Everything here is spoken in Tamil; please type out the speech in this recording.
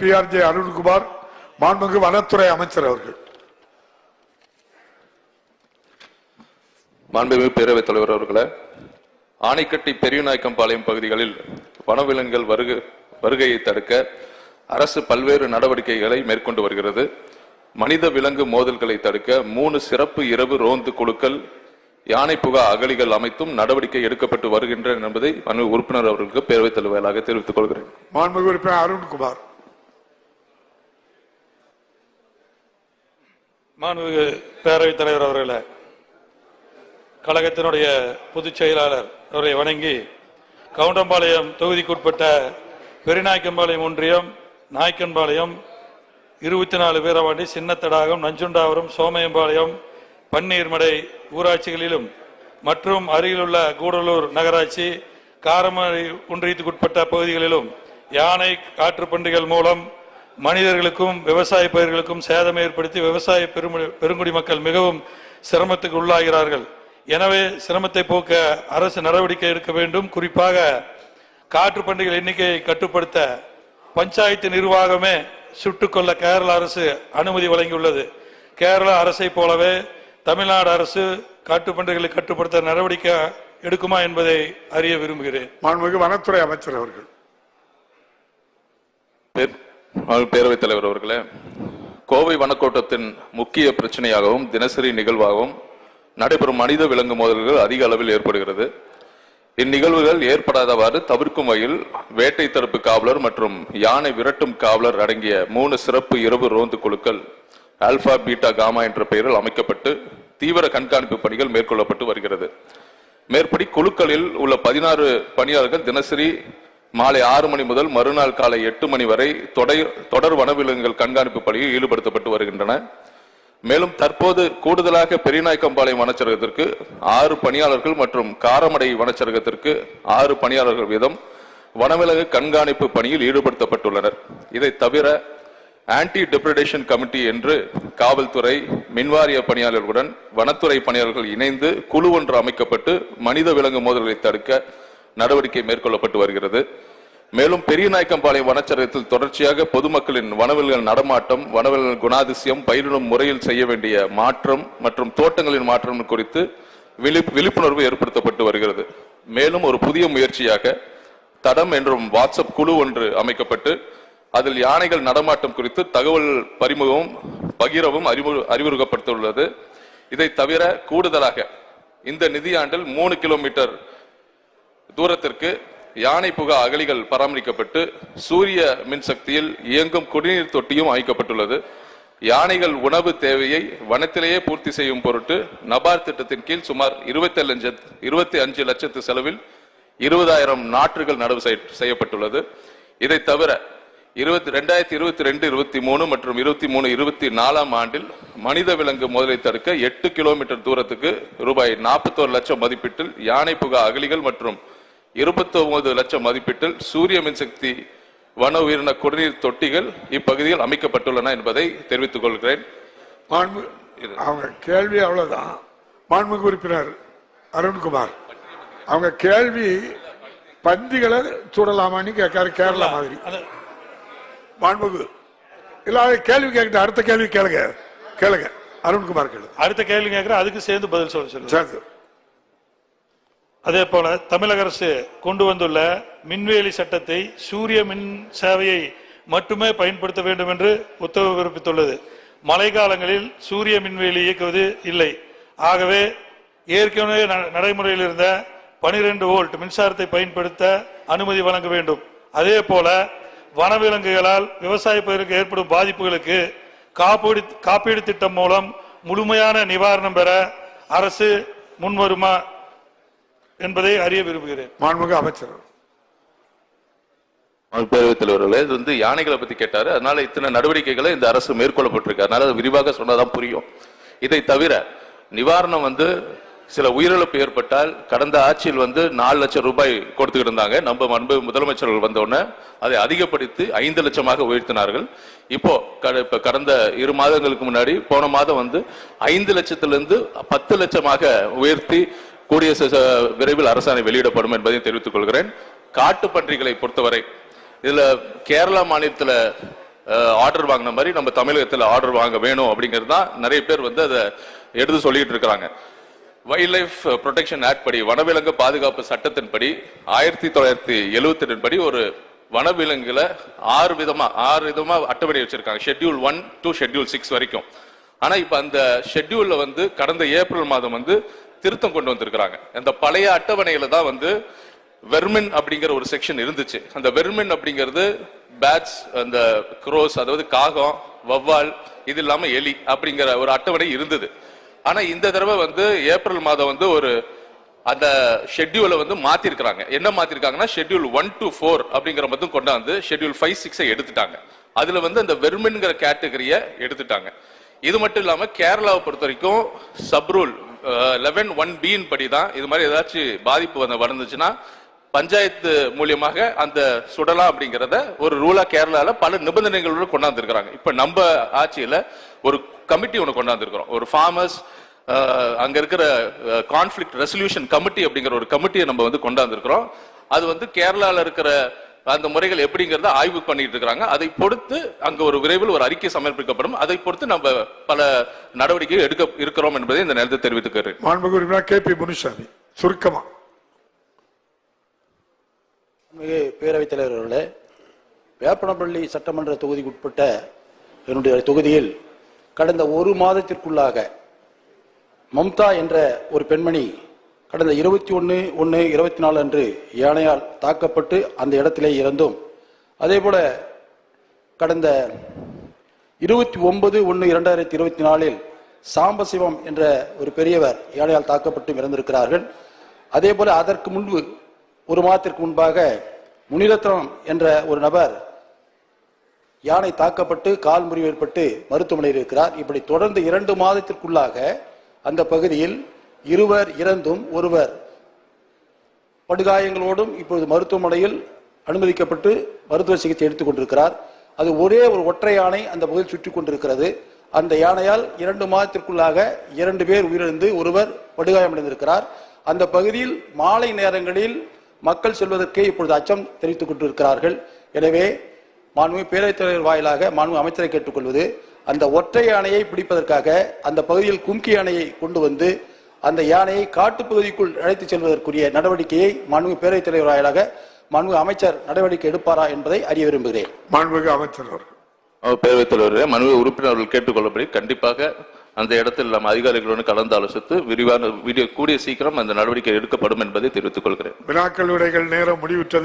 பி ஆர் ஜே அருண்குமார் மாண்புமிகு வனத்துறை அமைச்சர் அவர்கள். மாண்புமிகு பேரவைத் தலைவர் அவர்களே ஆனைக்கட்டி பெரியநாயக்கம்பாளையம் பகுதிகளில் வனவிலங்குகள் வருக வருகையை தடுக்க அரசு பல்வேறு நடவடிக்கைகளை மேற்கொண்டு வருகிறது. மனித விலங்கு மோதல்களை தடுக்க மூணு சிறப்பு இரவு ரோந்து குழுக்கள் யானை புகா அகழிகள் அமைத்தும் நடவடிக்கை எடுக்கப்பட்டு வருகின்றன என்பதை உறுப்பினர் அவர்களுக்கு பேரவைத் தலைவராக தெரிவித்துக் கொள்கிறேன். மாண்புமிகு உறுப்பினர் அருண்குமார் மாண்புமிகு பேரவைத் தலைவர் அவர்களை கழகத்தினுடைய பொதுச் செயலாளர் அவரை வணங்கி கவுண்டம்பாளையம் தொகுதிக்குட்பட்ட பெருநாய்க்கம்பாளையம் ஒன்றியம் நாய்க்கன்பாளையம் இருபத்தி நாலு வீரவாண்டி சின்னத்தடாகம் நஞ்சுண்டாவரம் சோமயம்பாளையம் பன்னீர்மடை ஊராட்சிகளிலும் மற்றும் அருகிலுள்ள கூடலூர் நகராட்சி காரமடை ஒன்றியத்துக்குட்பட்ட பகுதிகளிலும் யானை காற்றுப்பண்டிகள் மூலம் மனிதர்களுக்கும் விவசாய பயிர்களுக்கும் சேதம் ஏற்படுத்தி விவசாய பெருங்குடி மக்கள் மிகவும் சிரமத்துக்கு உள்ளாகிறார்கள். எனவே சிரமத்தை போக்க அரசு நடவடிக்கை எடுக்க வேண்டும். குறிப்பாக காற்று பண்டிகை எண்ணிக்கையை கட்டுப்படுத்த பஞ்சாயத்து நிர்வாகமே சுட்டுக்கொள்ள கேரள அரசு அனுமதி வழங்கியுள்ளது. கேரள அரசை போலவே தமிழ்நாடு அரசு காட்டு பண்டிகைகளை கட்டுப்படுத்த நடவடிக்கை எடுக்குமா என்பதை அறிய விரும்புகிறேன். மாண்புமிகு வனத்துறை அமைச்சர் அவர்கள். பேரவைத் தலைவர் அவர்களே கோவை வனக்கோட்டத்தின் முக்கிய பிரச்சனையாகவும் தினசரி நிகழ்வாகவும் நடைபெறும் மனித விலங்கு மோதல்கள் அதிக அளவில் ஏற்படுகிறது. இந்நிகழ்வுகள் ஏற்படாதவாறு தவிர்க்கும் வகையில் வேட்டை தடுப்பு காவலர் மற்றும் யானை விரட்டும் காவலர் அடங்கிய மூணு சிறப்பு இரவு ரோந்து குழுக்கள் ஆல்பா பீட்டா காமா என்ற பெயரில் அமைக்கப்பட்டு தீவிர கண்காணிப்பு பணிகள் மேற்கொள்ளப்பட்டு வருகிறது. மேற்படி குழுக்களில் உள்ள பதினாறு பணியாளர்கள் தினசரி மாலை ஆறு மணி முதல் மறுநாள் காலை எட்டு மணி வரை தொடர் தொடர் வனவிலங்குகள் கண்காணிப்பு பணியில் ஈடுபடுத்தப்பட்டு வருகின்றன. மேலும் தற்போது கூடுதலாக பெரியநாயக்கம்பாளையம் வனச்சரகத்திற்கு ஆறு பணியாளர்கள் மற்றும் காரமடை வனச்சரகத்திற்கு ஆறு பணியாளர்கள் வீதம் வனவிலங்கு கண்காணிப்பு பணியில் ஈடுபடுத்தப்பட்டுள்ளனர். இதை தவிர ஆன்டி டெப்ரிடேஷன் கமிட்டி என்று காவல்துறை மின்வாரிய பணியாளர்களுடன் வனத்துறை பணியாளர்கள் இணைந்து குழு ஒன்று அமைக்கப்பட்டு மனித விலங்கு மோதல்களை தடுக்க நடவடிக்கை மேற்கொள்ளப்பட்டு வருகிறது. மேலும் பெரியநாயக்கம்பாளையம் வனச்சரகத்தில் தொடர்ச்சியாக பொதுமக்களின் வனவில்கள் நடமாட்டம் வனவில்கள் குணாதிசயம் பயிரிடும் முறையில் செய்ய வேண்டிய மாற்றம் மற்றும் தோட்டங்களின் மாற்றம் குறித்து விழிப்புணர்வு ஏற்படுத்தப்பட்டு வருகிறது. மேலும் ஒரு புதிய முயற்சியாக தடம் என்றும் வாட்ஸ்அப் குழு ஒன்று அமைக்கப்பட்டு அதில் யானைகள் நடமாட்டம் குறித்து தகவல் பரிமுகமும் பகிரவும் அறிவு அறிவுறுத்தப்பட்டுள்ளது. இதை தவிர கூடுதலாக இந்த நிதியாண்டில் மூணு கிலோமீட்டர் தூரத்திற்கு யானை புகா அகலிகள் பராமரிக்கப்பட்டு சூரிய மின்சக்தியில் இயங்கும் குடிநீர் தொட்டியும் அமைக்கப்பட்டுள்ளது. யானைகள் உணவு தேவையை வனத்திலேயே பூர்த்தி செய்யும் பொருட்டு நபார் திட்டத்தின் கீழ் சுமார் இருபத்தி லட்ச இருபத்தி அஞ்சு லட்சத்து செலவில் இருபதாயிரம் நாற்றுகள் நடவு செய்யப்பட்டுள்ளது. இதை தவிர இருபத்தி ரெண்டாயிரத்தி இருபத்தி ரெண்டு இருபத்தி மூணு மற்றும் இருபத்தி மூணு இருபத்தி நாலாம் ஆண்டில் மனித விலங்கு முதலை தடுக்க எட்டு கிலோமீட்டர் தூரத்துக்கு ரூபாய் நாற்பத்தோரு லட்சம் மதிப்பீட்டில் யானை புகா அகலிகள் மற்றும் இருபத்தி ஒன்பது லட்சம் மதிப்பீட்டில் சூரிய மின்சக்தி வன உயிரின குடிநீர் தொட்டிகள் இப்பகுதியில் அமைக்கப்பட்டுள்ளன என்பதை தெரிவித்துக் கொள்கிறேன். மாண்பு அவங்க கேள்வி அவ்வளவுதான். மாண்புமிகு உறுப்பினர் அருண்குமார். அவங்க கேள்வி பந்திகளை சுடலாமான்னு கேட்காரு கேரளா மாதிரி. அது- மாண்புமிகு. இல்ல அது கேள்வி கேட்கிட்ட அடுத்த கேள்வி கேளுங்க. கேளுங்க. அருண்குமார் கேளுங்க அடுத்த கேள்வி கேட்கிறேன். அதுக்கு சேர்ந்து பதில் சொல்ல சொல்லுங்க. சேர்ந்து. அதே போல தமிழக அரசு கொண்டு வந்துள்ள மின்வேலி சட்டத்தை சூரிய மின் சேவையை மட்டுமே பயன்படுத்த வேண்டும் என்று உத்தரவு பிறப்பித்துள்ளது. மழைக்காலங்களில் சூரிய மின்வேலி இயக்குவது இல்லை. ஆகவே ஏற்கனவே ந- நடைமுறையில் இருந்த 12 வோல்ட் மின்சாரத்தை பயன்படுத்த அனுமதி வழங்க வேண்டும். அதே போல வனவிலங்குகளால் விவசாய பயிருக்கு ஏற்படும் பாதிப்புகளுக்கு காப்பீடு காப்பீடு திட்டம் மூலம் முழுமையான நிவாரணம் பெற அரசு முன்வருமா என்பதை அறிய விரும்புகிறேன். மாண்புமிகு அமைச்சர் பேரவைத் தலைவர்களே இது வந்து யானைகளை பத்தி கேட்டாரு. அதனால இத்தனை நடவடிக்கைகளை இந்த அரசு மேற்கொள்ளப்பட்டிருக்கு. அதனால அது விரிவாக சொன்னாதான் புரியும். இதை தவிர நிவாரணம் வந்து சில உயிரிழப்பு ஏற்பட்டால் கடந்த ஆட்சியில் வந்து நாலு லட்சம் ரூபாய் கொடுத்துக்கிட்டு இருந்தாங்க. நம்ம அன்பு முதலமைச்சர்கள் வந்த உடனே அதை அதிகப்படுத்தி ஐந்து லட்சமாக உயர்த்தினார்கள். இப்போ கட- இப்ப கடந்த இரு மாதங்களுக்கு முன்னாடி போன மாதம் வந்து ஐந்து லட்சத்திலிருந்து பத்து லட்சமாக உயர்த்தி கூடிய விரைவில் அரசாணை வெளியிடப்படும் என்பதையும் தெரிவித்துக் கொள்கிறேன். காட்டு பன்றிகளை பொறுத்தவரை இதுல கேரளா மாநிலத்தில் ஆர்டர் வாங்கின மாதிரி நம்ம தமிழகத்தில் ஆர்டர் வாங்க வேணும் அப்படிங்கிறது தான் நிறைய பேர் வந்து அதை எடுத்து சொல்லிட்டு இருக்கிறாங்க. வைல்ட் லைஃப் ப்ரொடெக்ஷன் ஆக்ட் படி வனவிலங்கு பாதுகாப்பு சட்டத்தின்படி ஆயிரத்தி தொள்ளாயிரத்தி எழுபத்தி ரெண்டு படி ஒரு வனவிலங்குல ஆறு விதமா ஆறு விதமா அட்டவணை வச்சிருக்காங்க. Schedule one two schedule six வரைக்கும். ஆனா இப்ப அந்த ஷெட்யூல்ல வந்து கடந்த ஏப்ரல் மாதம் வந்து திருத்தம் கொண்டு வந்திருக்கிறாங்க. அந்த பழைய அட்டவணையில தான் வந்து வெர்மின் அப்படிங்கிற ஒரு செக்ஷன் இருந்துச்சு. அந்த வெர்மின் அப்படிங்கிறது பேட்ஸ் அந்த குரோஸ் அதாவது காகம் வவ்வால் இது இல்லாம எலி அப்படிங்கிற ஒரு அட்டவணை இருந்தது. ஆனா இந்த தடவை வந்து ஏப்ரல் மாதம் வந்து ஒரு அந்த ஷெட்யூலை வந்து மாத்திருக்கிறாங்க. என்ன மாத்திருக்காங்கன்னா ஷெட்யூல் ஒன் டு ஃபோர் அப்படிங்கிற மட்டும் கொண்டாந்து ஷெட்யூல் ஃபைவ் சிக்ஸை எடுத்துட்டாங்க. அதுல வந்து அந்த வெர்மின்ங்கிற கேட்டகரியை எடுத்துட்டாங்க. இது மட்டும் இல்லாம கேரளாவை பொறுத்த வரைக்கும் சப்ரூல் லெவன் ஒன் பின் படி தான் இது மாதிரி ஏதாச்சும் பாதிப்பு வந்து வந்துச்சுன்னா பஞ்சாயத்து மூலியமாக அந்த சுடலாம் அப்படிங்கிறத ஒரு ரூலா கேரளால பல நிபந்தனைகளோட கொண்டாந்துருக்கிறாங்க. இப்ப நம்ம ஆட்சியில ஒரு கமிட்டி ஒன்று கொண்டாந்துருக்கிறோம். ஒரு ஃபார்மர்ஸ் அங்க இருக்கிற கான்ஃபிளிக் ரெசல்யூஷன் கமிட்டி அப்படிங்கிற ஒரு கமிட்டியை நம்ம வந்து கொண்டாந்துருக்கிறோம். அது வந்து கேரளால இருக்கிற அந்த முறைகள் எப்படிங்கறத ஆய்வு பண்ணிட்டு இருக்காங்க அதை பொறுத்து அங்க ஒரு விரைவில் ஒரு அறிக்கை சமர்ப்பிக்கப்படும். அதை பொறுத்து நம்ம பல நடவடிக்கைகள் எடுக்க இருக்கிறோம் என்பதை இந்த நேரத்தில் தெரிவித்துக்கிறேன். மாண்புமிகு உறுப்பினர் கே பி முனுசாமி சுருக்கமா. பேரவைத் தலைவர் அவர்களே வேப்பனப்பள்ளி சட்டமன்ற தொகுதிக்கு உட்பட்ட என்னுடைய தொகுதியில் கடந்த ஒரு மாதத்திற்குள்ளாக மம்தா என்ற ஒரு பெண்மணி கடந்த இருபத்தி ஒன்று ஒன்று இருபத்தி நாலு அன்று யானையால் தாக்கப்பட்டு அந்த இடத்திலே அதே அதேபோல கடந்த இருபத்தி ஒன்பது ஒன்று இரண்டாயிரத்தி இருபத்தி நாலில் சாம்பசிவம் என்ற ஒரு பெரியவர் யானையால் தாக்கப்பட்டு இறந்திருக்கிறார்கள். அதே போல அதற்கு முன்பு ஒரு மாதத்திற்கு முன்பாக முனிரத்னம் என்ற ஒரு நபர் யானை தாக்கப்பட்டு கால் முறிவு ஏற்பட்டு மருத்துவமனையில் இருக்கிறார். இப்படி தொடர்ந்து இரண்டு மாதத்திற்குள்ளாக அந்த பகுதியில் இருவர் இறந்தும் ஒருவர். படுகாயங்களோடும் இப்பொழுது மருத்துவமனையில் அனுமதிக்கப்பட்டு மருத்துவ சிகிச்சை எடுத்துக் கொண்டிருக்கிறார். அது ஒரே ஒரு ஒற்றை யானை அந்த பகுதியில் சுற்றி கொண்டிருக்கிறது. அந்த யானையால் இரண்டு மாதத்திற்குள்ளாக இரண்டு பேர் உயிரிழந்து ஒருவர் படுகாயமடைந்திருக்கிறார். அந்த பகுதியில் மாலை நேரங்களில் மக்கள் செல்வதற்கே இப்பொழுது அச்சம் தெரிவித்துக் கொண்டிருக்கிறார்கள். எனவே மாண்புமிகு பேரவைத் தலைவர் வாயிலாக மாண்பு அமைச்சரை கேட்டுக்கொள்வது அந்த ஒற்றை யானையை பிடிப்பதற்காக அந்த பகுதியில் கும்கி யானையை கொண்டு வந்து அந்த யானையை காட்டுப்பகுதிக்குள் அழைத்துச் செல்வதற்குரிய நடவடிக்கையை மாண்புமிகு பேரவைத் தலைவர் வாயிலாக மாண்புமிகு அமைச்சர் நடவடிக்கை எடுப்பாரா என்பதை அறிய விரும்புகிறேன். மாண்புமிகு அமைச்சர் பேரவைத் தலைவரே மனு உறுப்பினர்கள் கேட்டுக்கொள்ளபடி கண்டிப்பாக அந்த இடத்தில் நம்ம அதிகாரிகளுடன் கலந்து ஆலோசித்து விரிவான வீடியோ கூடிய சீக்கிரம் அந்த நடவடிக்கை எடுக்கப்படும் என்பதை தெரிவித்துக் கொள்கிறேன். வினாக்கள் விடைகள் நேரம் முடிவுற்றது.